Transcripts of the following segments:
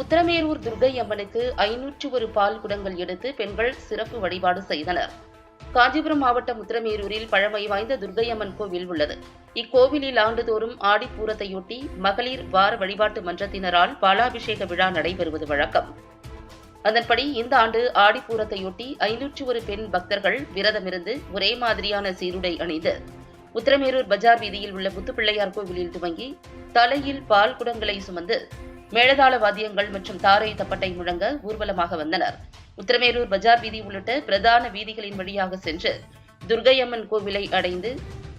உத்தரமேரூர் துர்கை அம்மனுக்கு ஐநூற்று ஒரு பால் குடங்கள் எடுத்து பெண்கள் சிறப்பு வழிபாடு செய்தனர். காஞ்சிபுரம் மாவட்டம் உத்தரமேரூரில் பழமை வாய்ந்த துர்கையம்மன் கோவில் உள்ளது. இக்கோவிலில் ஆண்டுதோறும் ஆடிப்பூரத்தையொட்டி மகளிர் வார வழிபாட்டு மன்றத்தினரால் பாலாபிஷேக விழா நடைபெறுவது வழக்கம். அதன்படி இந்த ஆண்டு ஆடிப்பூரத்தையொட்டி ஐநூற்று ஒரு பெண் பக்தர்கள் விரதமிருந்து ஒரே மாதிரியான சீருடை அணிந்து உத்தரமேரூர் பஜார் வீதியில் உள்ள முத்துப்பிள்ளையார் கோவிலில் துவங்கி தலையில் பால் குடங்களை சுமந்து மேளதாள வாத்தியங்கள் மற்றும் தாரை தப்பட்டை முழங்க ஊர்வலமாக வந்தனர். உத்தரமேரூர் பஜார் வீதி உள்ளிட்ட பிரதான வீதிகளின் வழியாக சென்று துர்க்கையம்மன் கோவிலை அடைந்து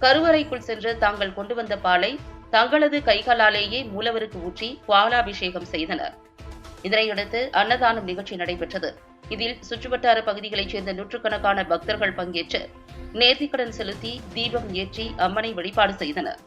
கருவறைக்குள் சென்று தாங்கள் கொண்டு வந்த பாலை தங்களது கைகளாலேயே மூலவருக்கு ஊற்றி பாலாபிஷேகம் செய்தனர். இதனையடுத்து அன்னதானம் நிகழ்ச்சி நடைபெற்றது. இதில் சுற்றுவட்டார பகுதிகளைச் சேர்ந்த நூற்றுக்கணக்கான பக்தர்கள் பங்கேற்று நேர்த்திக்கடன் செலுத்தி தீபம் ஏற்றி அம்மனை வழிபாடு செய்தனர்.